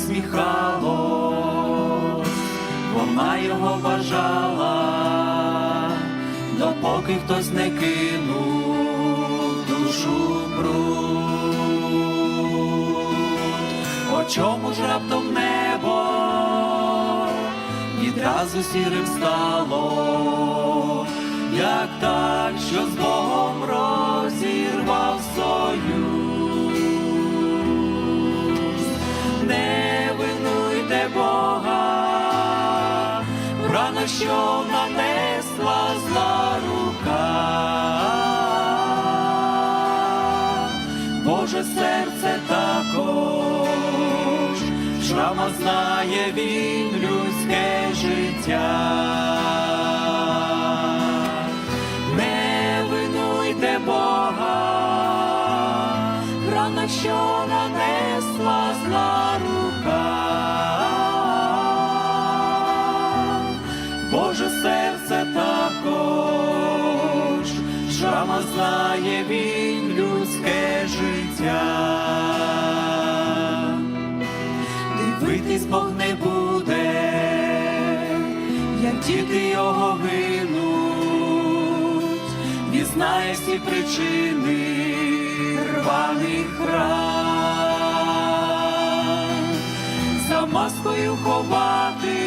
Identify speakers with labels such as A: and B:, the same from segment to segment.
A: посміхалось, вона його бажала, допоки хтось не кинув душу бруд. О чому ж раптом небо відразу сірим стало, як так, що з Богом рана, що нанесла зла рука. Боже серце також, шрама знає він людське життя. Не винуйте Бога, рана, що нанесла Боже серце також, шрама знає він людське життя. Дивитись Бог не буде, як діти його гинуть, він знає всі причини рваних ран, за маскою ховати,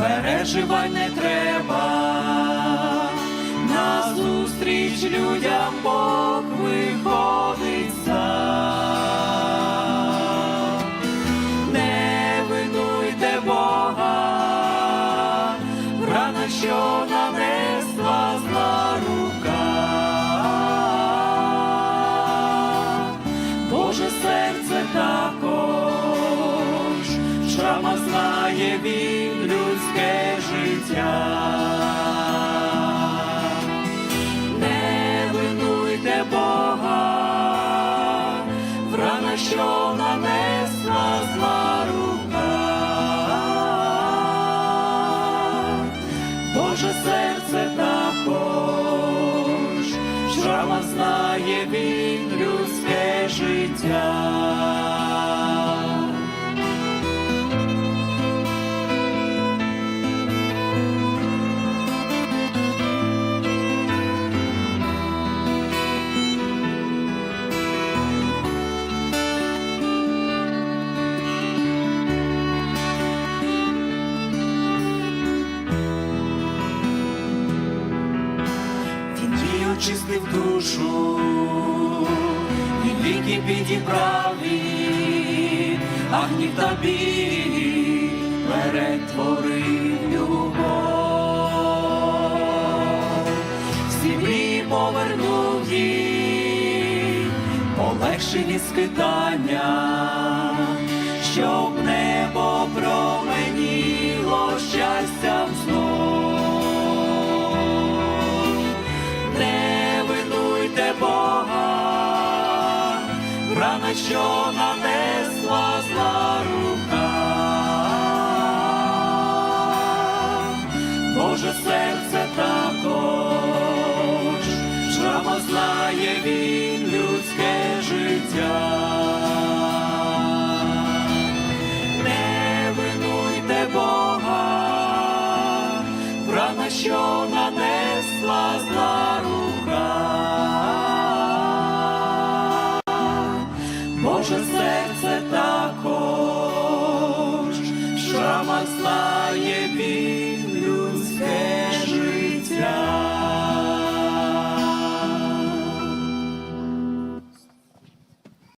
A: переживай не треба, назустріч людям Бог виходить сам. Не винуйте Бога, рана, що нанесла зла рука. Боже серце також, шрама знає він життя. Не винуйте Бога, врана, що нанесла зла рука. Боже серце також, шрама знає він людське життя. Очистив душу, і віки підібрав а гнів та біль перетворив любов. Всі мрії повернув їй, полегшив із скитання, щоб небо променіло щастям знов що нанесла зла рука. Боже серце також, шрама знає він людське життя. Боже серце також,